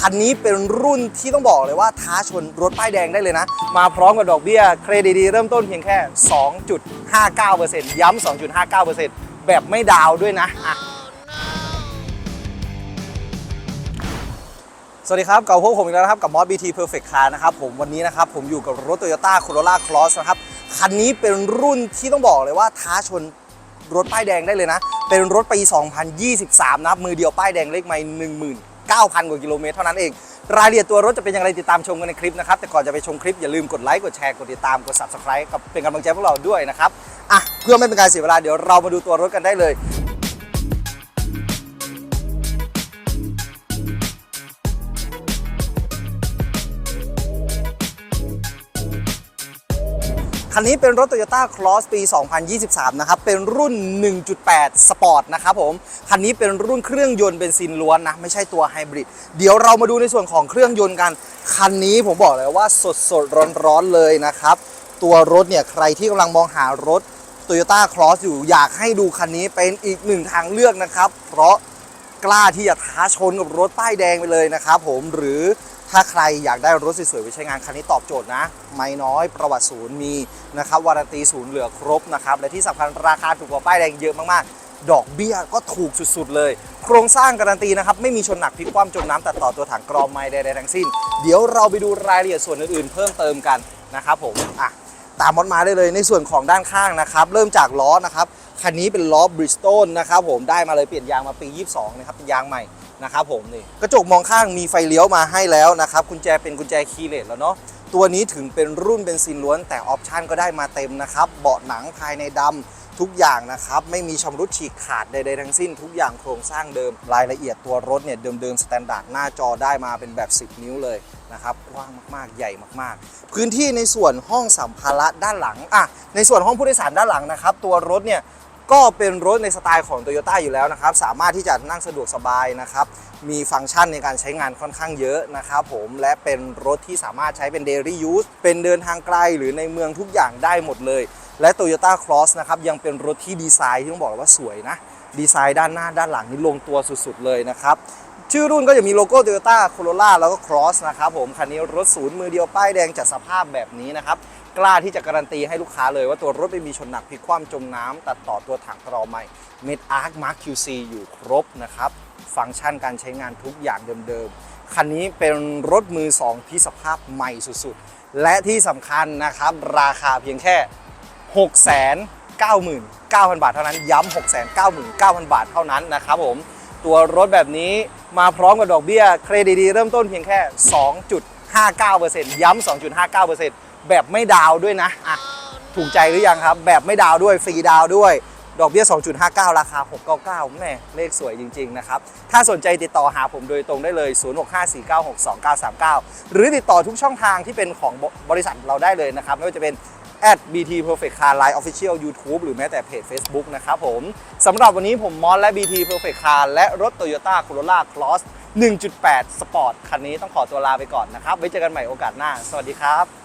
คันนี้เป็นรุ่นที่ต้องบอกเลยว่าท้าชนรถป้ายแดงได้เลยนะ มาพร้อมกับดอกเบี้ยเครดิตดีเริ่มต้นเพียงแค่ 2.59%ย้ำ 2.59%แบบไม่ดาวด้วยนะอะสวัสดีครับเก่าพวกผมอีกแล้วนะครับ กับมอส BT Perfect Car นะครับผมวันนี้นะครับผมอยู่กับรถ Toyota Corolla Cross นะครับ คันนี้เป็นรุ่นที่ต้องบอกเลยว่าท้าชนรถป้ายแดงได้เลยนะ เป็นรถปี 2023นับมือเดียวป้ายแดงเลขไม่ 9,000 กว่ากิโลเมตรเท่านั้นเอง รายละเอียดตัวรถจะเป็นอย่างไรติดตามชมกันในคลิปนะครับ แต่ก่อนจะไปชมคลิปอย่าลืมกดไลค์กดแชร์กดติดตามกด Subscribe กับเป็นกำลังใจพวกเราด้วยนะครับอะเพื่อไม่เป็นการเสียเวลาเดี๋ยวเรามาดูตัวรถกันได้เลย คันนี้เป็นรถ Toyota Cross ปี 2023 นะครับ เป็นรุ่น 1.8 Sport นะครับผม คันนี้เป็นรุ่นเครื่องยนต์เบนซินล้วนนะ ไม่ใช่ตัวไฮบริด เดี๋ยวเรามาดูในส่วนของเครื่องยนต์กัน คันนี้ผมบอกเลยว่าสดสดร้อนร้อนๆเลยนะครับ ตัวรถเนี่ยใครที่กำลังมองหารถ Toyota Cross อยู่อยากให้ดูคันนี้เป็นอีกหนึ่งทางเลือกนะครับ เพราะกล้าที่จะท้าชนกับรถป้ายแดงไปเลยนะครับผมหรือ ถ้าใครอยากได้รถสวยๆไปใช้งานคันนี้ตอบโจทย์นะ ไม่น้อยประวัติศูนย์มีนะครับวารันตีศูนย์เหลือครบนะครับและที่สำคัญราคาถูกกว่าป้ายแดงเยอะมากๆ ดอกเบี้ยก็ถูกสุดๆเลย โครงสร้างการันตีนะครับไม่มีชนหนักพลิกคว่ำจมน้ำตัดต่อตัวถังกรองไม้ใดๆทั้งสิ้น เดี๋ยวเราไปดูรายละเอียดส่วนอื่นๆ เพิ่มเติมกันนะครับผมอะตามมอดมาได้เลยในส่วนของด้านข้างนะครับเริ่มจากล้อนะครับคันนี้เป็นล้อบริส t ต l นะครับผมได้มาเลยเปลี่ยนยางมาปี 22นะครับเป็นยางใหม่ นะครับผมนี่กระจกมองข้างมีไฟเลี้ยวมาให้แล้วนะครับกุญแจเป็นกุญแจคีย์เลสแล้วเนาะตัวนี้ถึงเป็นรุ่นเบนซินล้วนแต่ออปชันก็ได้มาเต็มนะครับเบาะหนังภายในดำทุกอย่างนะครับ ไม่มีชำรุดฉีกขาดใดๆทั้งสิ้น ทุกอย่างโครงสร้างเดิม รายละเอียดตัวรถเนี่ยเดิมๆสแตนดาร์ดหน้าจอได้มาเป็นแบบ 10 นิ้วเลยนะครับกว้างมากๆใหญ่มากๆ พื้นที่ในส่วนห้องสัมภาระด้านหลังอะในส่วนห้องผู้โดยสารด้านหลังนะครับ ตัวรถเนี่ย ก็เป็นรถในสไตล์ของ Toyota อยู่แล้วนะครับ สามารถที่จะนั่งสะดวกสบายนะครับ มีฟังก์ชันในการใช้งานค่อนข้างเยอะนะครับผมและเป็นรถที่สามารถใช้เป็น daily use เป็นเดินทางไกลหรือในเมืองทุกอย่างได้หมดเลย และ Toyota Cross นะครับยังเป็นรถที่ดีไซน์ที่ต้องบอกเลยว่าสวยนะ ดีไซน์ด้านหน้าด้านหลังนี่ลงตัวสุดๆเลยนะครับชื่อรุ่นก็จะมีโลโก้ Toyota Corolla แล้วก็ Cross นะครับผม คันนี้รถศูนย์มือเดียวป้ายแดงจัดสภาพแบบนี้นะครับ กล้าที่จะการันตีให้ลูกค้าเลยว่าตัวรถไม่มีชนหนักพลิกคว่ำจมน้ำตัดต่อตัวถังกรอใหม่ m e d Arc Mark QC อยู่ครบนะครับ ฟังก์ชันการใช้งานทุกอย่างเดิมๆ คันนี้เป็นรถมือ 2 ที่สภาพใหม่สุดๆ และที่สำคัญนะครับ ราคาเพียงแค่ 699,000 บาทเท่านั้น ย้ำ 699,000 บาทเท่านั้นนะครับผม ตัวรถแบบนี้มาพร้อมกับดอกเบี้ย เครดิตดีเริ่มต้นเพียงแค่ 2.59%ย้ำ 2.59% แบบไม่ดาวด้วยนะอะถูกใจหรือยังครับ แบบไม่ดาวด้วยฟรีดาวด้วย ดอกเบี้ย 2.59 ราคา 699แม่เลขสวยจริง ๆ นะครับ ถ้าสนใจติดต่อหาผมโดยตรงได้เลย 0654962939 หรือติดต่อทุกช่องทางที่เป็นของบริษัทเราได้เลยนะครับ ไม่ว่าจะเป็น at BT Perfect Car Line Official YouTube หรือแม้แต่เพจ Facebook นะครับผมสำหรับวันนี้ผมมอสและ BT Perfect Car และรถ Toyota Corolla Cross 1.8 Sport คันนี้ต้องขอตัวลาไปก่อนนะครับ ไว้เจอกันใหม่โอกาสหน้า สวัสดีครับ